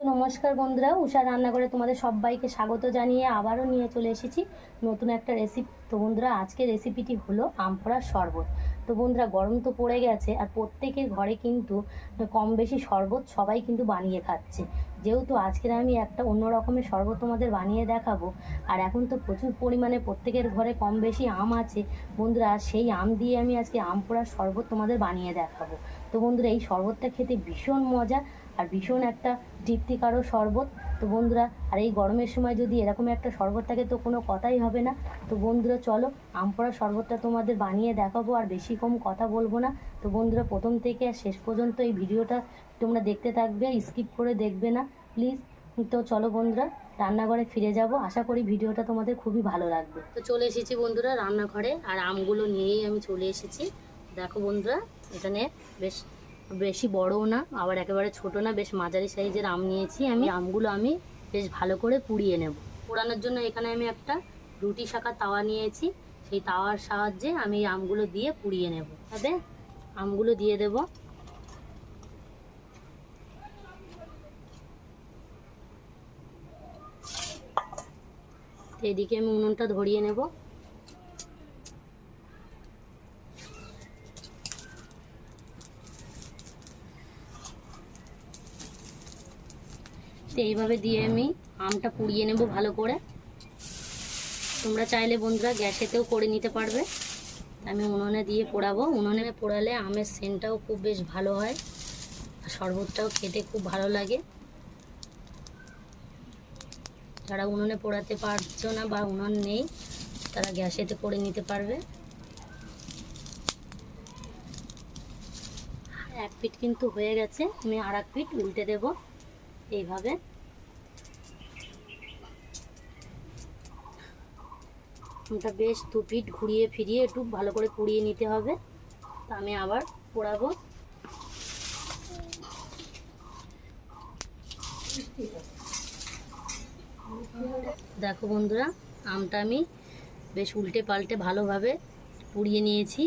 নমস্কার বন্ধুরা উষা রান্নাঘরে তোমাদের সবাইকে স্বাগত জানিয়ে আবারও নিয়ে চলে এসেছি নতুন একটা রেসিপি তো বন্ধুরা, আজকের রেসিপিটি হলো আমপড়ার শরবত। তো বন্ধুরা, গরম তো পড়ে গেছে আর প্রত্যেকের ঘরে কিন্তু কম বেশি শরবত সবাই কিন্তু বানিয়ে খাচ্ছে। যেহেতু আজকের আমি একটা অন্য রকমের শরবত তোমাদের বানিয়ে দেখাবো, আর এখন তো প্রচুর পরিমাণে প্রত্যেকের ঘরে কম বেশি আম আছে, বন্ধুরা, সেই আম দিয়ে আমি আজকে আম পোড়ার শরবত তোমাদের বানিয়ে দেখাবো। তো বন্ধুরা, এই শরবতটা খেতে ভীষণ মজা আর ভীষণ একটা তৃপ্তিকারও শরবত। তো বন্ধুরা, আর এই গরমের সময় যদি এরকম একটা শরবত থাকে, তো কোনো কথাই হবে না। তো বন্ধুরা, চলো আম পোড়া শরবতটা তোমাদের বানিয়ে দেখাবো, আর বেশি কম কথা বলব না। তো বন্ধুরা, প্রথম থেকে আর শেষ পর্যন্ত এই ভিডিওটা তোমরা দেখতে থাকবে, স্কিপ করে দেখবে না, প্লিজ। তো চলো বন্ধুরা, রান্নাঘরে ফিরে যাব। আশা করি ভিডিওটা তোমাদের খুবই ভালো লাগবে। তো চলে এসেছি বন্ধুরা রান্নাঘরে, আর আমগুলো নিয়েই আমি চলে এসেছি। দেখো বন্ধুরা, এখানে বেশ বেশি বড়ও না, আবার একেবারে ছোট না, বেশ মাঝারি সাইজের আম নিয়েছি আমি। আমগুলো আমি বেশ ভালো করে পুড়িয়ে নেব। পোড়ানোর জন্য এখানে আমি একটা রুটি শাখা তাওয়া নিয়েছি। সেই তাওয়ার সাহায্যে আমি আমগুলো দিয়ে পুড়িয়ে নেব। তাতে আমগুলো দিয়ে দেব। এদিকে আমি উনুনটা ধরিয়ে নেব। তো এইভাবে দিয়ে আমি আমটা পুড়িয়ে নেব ভালো করে। তোমরা চাইলে বন্ধুরা গ্যাসেতেও করে নিতে পারবে। আমি উনুনে দিয়ে পোড়াবো। উনুনে পোড়ালে আমের সেন্টটাও খুব বেশ ভালো হয় আর শরবতটাও খেতে খুব ভালো লাগে। যারা উনুনে পোড়াতে পারছ না বা উনুন নেই, তারা গ্যাসেতে করে নিতে পারবে। এক পিঠ কিন্তু হয়ে গেছে। আমি আর এক পিঠ উল্টে দেব। এইভাবে। ওটা বেশ দু পিঠ ঘুরিয়ে ফিরিয়ে একটু ভালো করে পুড়িয়ে নিতে হবে। তা আমি আবার পোড়াবো। দেখো বন্ধুরা, আমটা আমি বেশ উল্টে পাল্টে ভালোভাবে পুড়িয়ে নিয়েছি।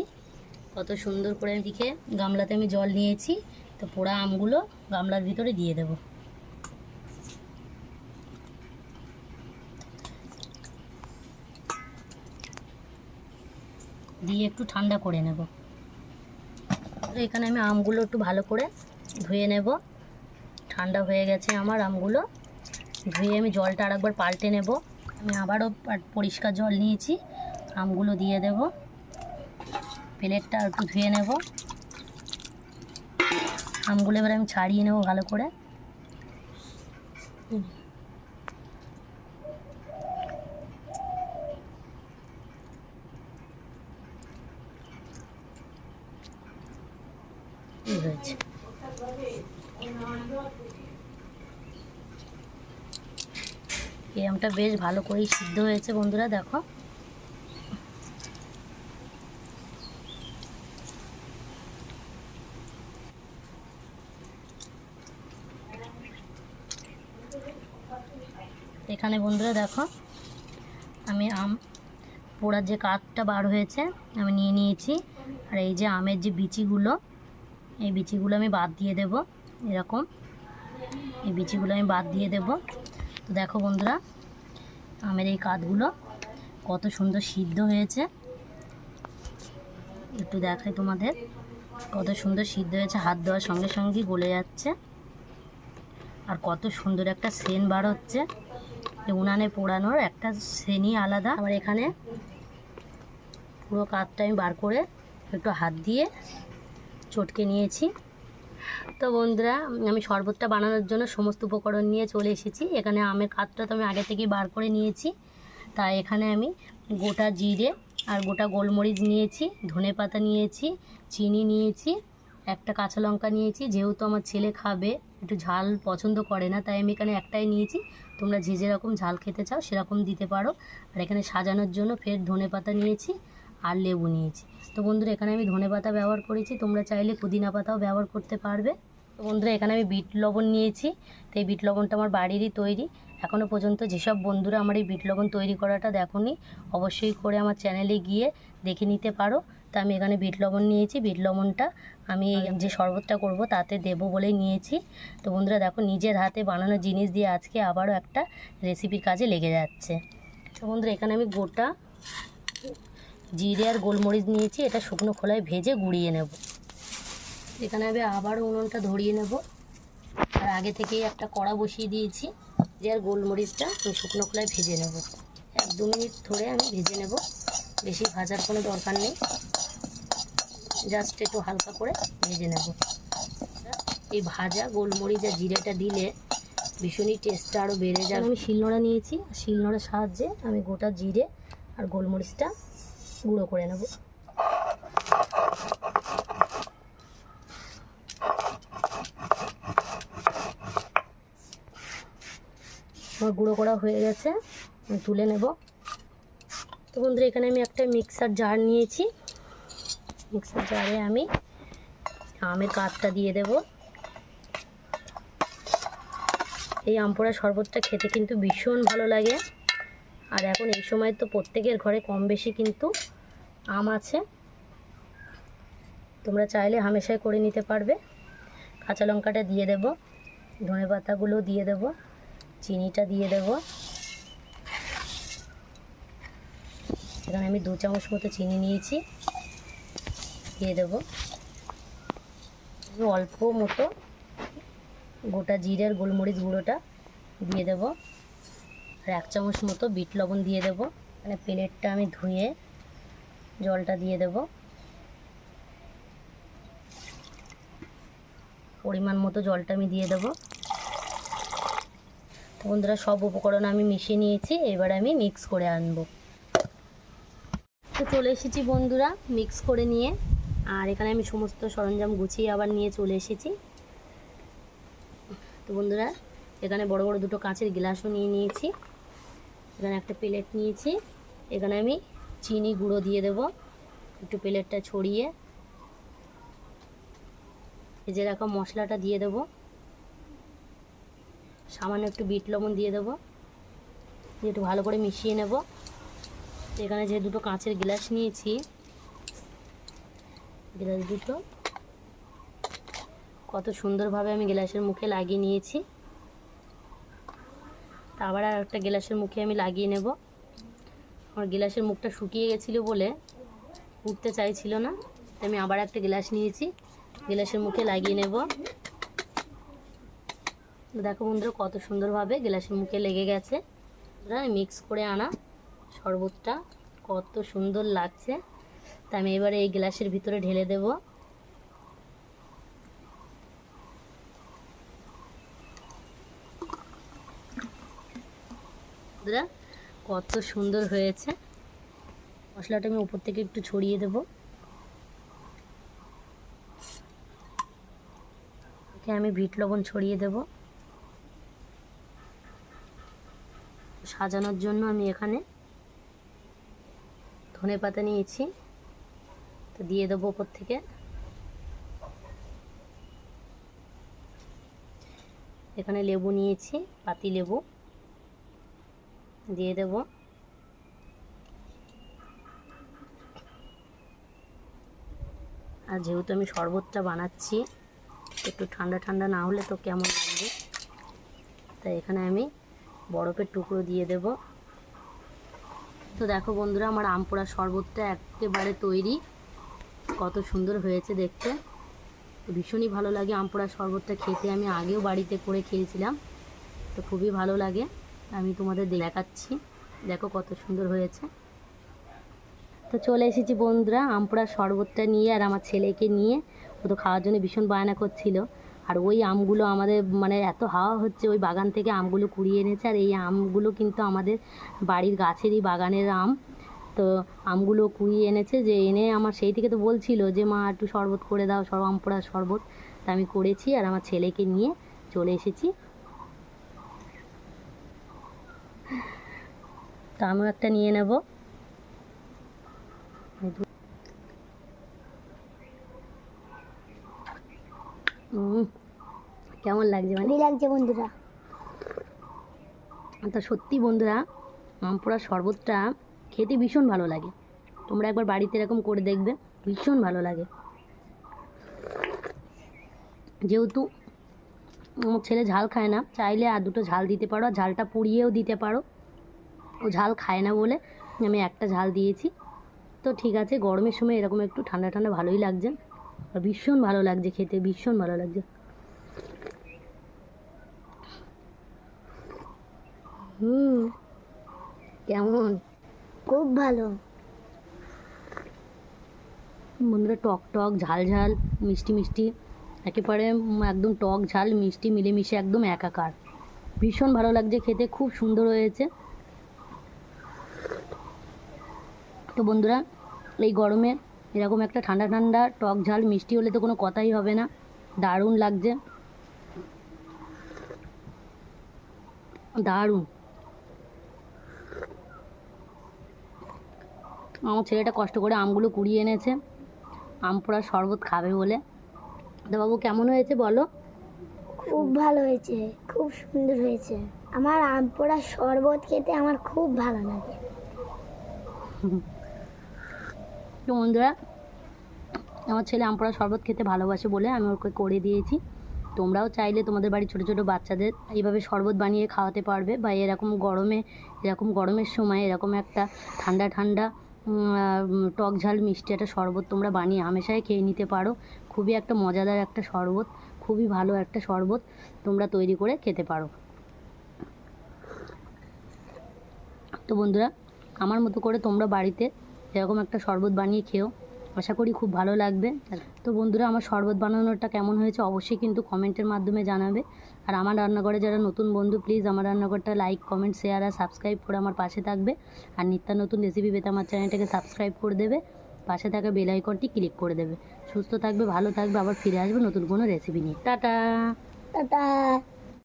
কত সুন্দর করে দিকে গামলাতে আমি জল নিয়েছি। তো পোড়া আমগুলো গামলার ভিতরে দিয়ে দেব। দিয়ে একটু ঠান্ডা করে নেব। এখানে আমি আমগুলো একটু ভালো করে ধুয়ে নেব। ঠান্ডা হয়ে গেছে আমার আমগুলো। ধুয়ে আমি জলটা আরেকবার পাল্টে নেব। আমি আবারও পরিষ্কার জল নিয়েছি। আমগুলো দিয়ে দেব। প্লেটটা একটু ধুয়ে নেব। আমগুলো এবার আমি ছাড়িয়ে নেব ভালো করে এই হয়েছে এই আমটা বেশ ভালো করেই সিদ্ধ হয়েছে বন্ধুরা, দেখো। এখানে বন্ধুরা দেখো, আমি আম পোড়ার যে কাঠটা বার হয়েছে, আমি নিয়ে নিয়েছি। আর এই যে আমের যে বিচিগুলো, এই বিচিগুলো আমি বাদ দিয়ে দেব, এরকম। এই বিচিগুলো আমি বাদ দিয়ে দেব। তো দেখো বন্ধুরা, আমের এই কাঠগুলো কত সুন্দর সিদ্ধ হয়েছে। একটু দেখাই তোমাদের, কত সুন্দর সিদ্ধ হয়েছে, হাত দেওয়ার সঙ্গে সঙ্গে গলে যাচ্ছে। আর কত সুন্দর একটা সেন বার হচ্ছে উনানে পোড়ানোর একটা সেনই আলাদা। আবার এখানে পুরো কাঠটা আমি বার করে একটু হাত দিয়ে চটকে নিয়েছি। তো বন্ধুরা, আমি শরবতটা বানানোর জন্য সমস্ত উপকরণ নিয়ে চলে এসেছি। এখানে আমের কাঠটা তো আমি আগে থেকেই বার করে নিয়েছি। তাই এখানে আমি গোটা জিরে আর গোটা গোলমরিচ নিয়েছি, ধনে পাতা নিয়েছি, চিনি নিয়েছি, একটা কাঁচা লঙ্কা নিয়েছি। যেহেতু আমার ছেলে খাবে, একটু ঝাল পছন্দ করে না, তাই আমি এখানে একটাই নিয়েছি। তোমরা যে যেরকম ঝাল খেতে চাও সেরকম দিতে পারো। আর এখানে সাজানোর জন্য ফের ধনে পাতা নিয়েছি। আর লেবু নিয়েছি। তো বন্ধুরা, এখানে আমি ধনে পাতা ব্যবহার করেছি। তোমরা চাইলে পুদিনা পাতাও ব্যবহার করতে পারবে। তো বন্ধুরা, এখানে আমি বিট লবণ নিয়েছি। তো এই বিট লবণটা আমার বাড়িরই তৈরি। এখনও পর্যন্ত যেসব বন্ধুরা আমার এই বিট লবণ তৈরি করাটা দেখোনি, অবশ্যই করে আমার চ্যানেলে গিয়ে দেখে নিতে পারো। তো আমি এখানে বিট লবণ নিয়েছি। বিট লবণটা আমি যে শরবতটা করব, তাতে দেবো বলেই নিয়েছি। তো বন্ধুরা, দেখো নিজের হাতে বানানো জিনিস দিয়ে আজকে আবারও একটা রেসিপির কাজে লেগে যাচ্ছে। তো বন্ধুরা, এখানে আমি গোটা জিরে আর গোলমরিচ নিয়েছি, এটা শুকনো খোলায় ভেজে গুঁড়িয়ে নেব। এখানে আমি আবার উনুনটা ধরিয়ে নেব। আর আগে থেকেই একটা কড়া বসিয়ে দিয়েছি, যে আর গোলমরিচটা আমি শুকনো খোলায় ভেজে নেব। এক দু মিনিট ধরে আমি ভেজে নেব, বেশি ভাজার কোনো দরকার নেই। জাস্ট একটু হালকা করে ভেজে নেব। এই ভাজা গোলমরিচ আর জিরেটা দিলে ভীষণই টেস্টটা আরও বেড়ে যাবে। আমি শিলনোড়া নিয়েছি শিলনোড়ার সাহায্যে আমি গোটা জিরে আর গোলমরিচটা গুঁড়ো করে নেব। আমার গুঁড়ো করা হয়ে গেছে, আমি তুলে নেব। তো বন্ধুরা, এখানে আমি একটা মিক্সার জার নিয়েছি। মিক্সার জারে আমি আমের কাঠটা দিয়ে দেব। এই আমপোড়া শরবতটা খেতে কিন্তু ভীষণ ভালো লাগে। আর এখন এই সময় তো প্রত্যেকের ঘরে কম বেশি কিন্তু আম আছে। তোমরা চাইলে হামেশাই করে নিতে পারবে। কাঁচা লঙ্কাটা দিয়ে দেব, ধনে পাতাগুলো দিয়ে দেব, চিনিটা দিয়ে দেব। এখানে আমি দু চামচ মতো চিনি নিয়েছি, দিয়ে দেব। অল্প মতো গোটা জিরের গোলমরিচ গুঁড়োটা দিয়ে দেব। আর এক চামচ মতো বিট লবণ দিয়ে দেব। মানে প্লেটটা আমি ধুয়ে জলটা দিয়ে দেব। পরিমাণ মতো জলটা আমি দিয়ে দেব। তো বন্ধুরা, সব উপকরণ আমি মিশিয়ে নিয়েছি, এবার আমি মিক্স করে আনব। তো চলে এসেছি বন্ধুরা মিক্স করে নিয়ে। আর এখানে আমি সমস্ত সরঞ্জাম গুছিয়ে আবার নিয়ে চলে এসেছি। তো বন্ধুরা, এখানে বড় বড় দুটো কাঁচের গ্লাসও নিয়ে নিয়েছি। এখানে একটা প্লেট নিয়েছি। এখানে আমি চিনি গুঁড়ো দিয়ে দেব। একটু প্লেটটা ছড়িয়ে। ভেজে রাখা মশলাটা দিয়ে দেব। সামান্য একটু বিট লবণ দিয়ে দেবো। দিয়ে একটু ভালো করে মিশিয়ে নেব। এখানে যে দুটো কাঁচের গ্লাস নিয়েছি, গ্লাস দুটো, কত সুন্দরভাবে আমি গ্লাসের মুখে লাগিয়ে নিয়েছি। আবার আর একটা গ্লাসের মুখে আমি লাগিয়ে নেব। আমার গ্লাসের মুখটা শুকিয়ে গেছিল বলে উঠতে চাইছিল না। আমি আবার একটা গ্লাস নিয়েছি। গ্লাসের মুখে লাগিয়ে নেব। দেখো বন্ধুরা কত সুন্দরভাবে গ্লাসের মুখে লেগে গেছে। মিক্স করে আনা শরবতটা। কত সুন্দর লাগছে। তা আমি এবারে এই গ্লাসের ভিতরে ঢেলে দেব। বন্ধুরা, কত সুন্দর হয়েছে। মশলাটা আমি উপর থেকে একটু ছড়িয়ে দেব। একে আমি বিট লবণ ছড়িয়ে দেব। সাজানোর জন্য আমি এখানে ধনে পাতা নিয়েছি। তো দিয়ে দেবো ওপর থেকে। এখানে লেবু নিয়েছি, পাতি লেবু। দিয়ে দেব। আর যেহেতু আমি শরবতটা বানাচ্ছি, একটু ঠান্ডা ঠান্ডা না হলে তো কেমন লাগবে? তাই এখানে আমি বরফের টুকরো দিয়ে দেবো। তো দেখো বন্ধুরা, আমার আম পোড়া শরবতটা একেবারে তৈরি। কত সুন্দর হয়েছে দেখতে। ভীষণই ভালো লাগে আম পোড়া শরবতটা খেতে। আমি আগেও বাড়িতে করে খেয়েছিলাম। তো খুবই ভালো লাগে। আমি তোমাদের দেখাচ্ছি। দেখো কত সুন্দর হয়েছে। তো চলে এসেছি বন্ধুরা আম পোড়া শরবতটা নিয়ে আর আমার ছেলেকে নিয়ে। ও তো খাওয়ার জন্য ভীষণ বায়না করছিল। আর ওই আমগুলো আমাদের মানে এত হাওয়া হচ্ছে, ওই বাগান থেকে আমগুলো কুড়িয়ে এনেছে। আর এই আমগুলো কিন্তু আমাদের বাড়ির গাছেরই বাগানের আম। তো আমগুলো কুড়িয়ে এনেছে যে এনে আমার সেই থেকে তো বলছিল যে, মা, একটু শরবত করে দাও সব আম পোড়ার শরবত। তা আমি করেছি আর আমার ছেলেকে নিয়ে চলে এসেছি। তো আমিও একটা নিয়ে নেব কেমন লাগছে মানে? লাগছে বন্ধুরা। তা সত্যি বন্ধুরা আম পোড়ার শরবতটা খেতে ভীষণ ভালো লাগে। তোমরা একবার বাড়িতে এরকম করে দেখবে ভীষণ ভালো লাগে। যেহেতু আমার ছেলে ঝাল খায় না। চাইলে আর দুটো ঝাল দিতে পারো আর ঝালটা পুড়িয়েও দিতে পারো। ও ঝাল খায় না বলে আমি একটা ঝাল দিয়েছি। তো ঠিক আছে গরমের সময় এরকম একটু ঠান্ডা ঠান্ডা ভালোই লাগছে। আর ভীষণ ভালো লাগছে খেতে ভীষণ ভালো লাগছে। হুম কেমন? খুব ভালো। বন্ধুরা টক টক ঝাল ঝাল মিষ্টি মিষ্টি। একেবারে একদম টক ঝাল, মিষ্টি, মিলেমিশে, একদম একাকার। ভীষণ ভালো লাগছে খেতে, খুব সুন্দর হয়েছে। তো বন্ধুরা, এই গরমে এরকম একটা ঠান্ডা ঠান্ডা, টক ঝাল, মিষ্টি হলে তো কোনো কথাই হবে না। দারুণ লাগছে। দারুণ। আমার ছেলেটা কষ্ট করে আমগুলো কুড়িয়ে এনেছে। আম পোড়ার শরবত খাবে বলে। তো বাবু কেমন হয়েছে বলো? খুব ভালো হয়েছে খুব সুন্দর হয়েছে। আমার আম পোড়া শরবত খেতে আমার খুব ভালো লাগে। তো বন্ধুরা আমার ছেলে আম পোড়ার শরবত খেতে ভালোবাসে বলে আমি ওকে করে দিয়েছি। তোমরাও চাইলে তোমাদের বাড়ির ছোটো ছোটো বাচ্চাদের এইভাবে শরবত বানিয়ে খাওয়াতে পারবে বা এরকম গরমে এরকম গরমের সময় এরকম একটা ঠান্ডা ঠান্ডা টক ঝাল মিষ্টি একটা শরবত তোমরা বানিয়ে হামেশাই খেয়ে নিতে পারো। খুবই একটা মজাদার একটা শরবত, খুবই ভালো একটা শরবত তোমরা তৈরি করে খেতে পারো। তো বন্ধুরা, আমার মতো করে তোমরা বাড়িতে এরকম একটা শরবত বানিয়ে খেও। আশা করি খুব ভালো লাগবে। তো বন্ধুরা, আমার শরবত বানানোটা কেমন হয়েছে অবশ্যই কিন্তু কমেন্টের মাধ্যমে জানাবে। আর আমার রান্নাঘরে যারা নতুন বন্ধু প্লিজ আমার রান্নাঘরটা লাইক কমেন্ট শেয়ার আর সাবস্ক্রাইব করে আমার পাশে থাকবে। আর নিত্য নতুন রেসিপি পেতে আমার চ্যানেলটাকে সাবস্ক্রাইব করে দেবে। পাশে থাকা বেল আইকনটি ক্লিক করে দেবে। সুস্থ থাকবে, ভালো থাকবে, আবার ফিরে আসবে নতুন কোনো রেসিপি নিয়ে। টাটা! টাটা!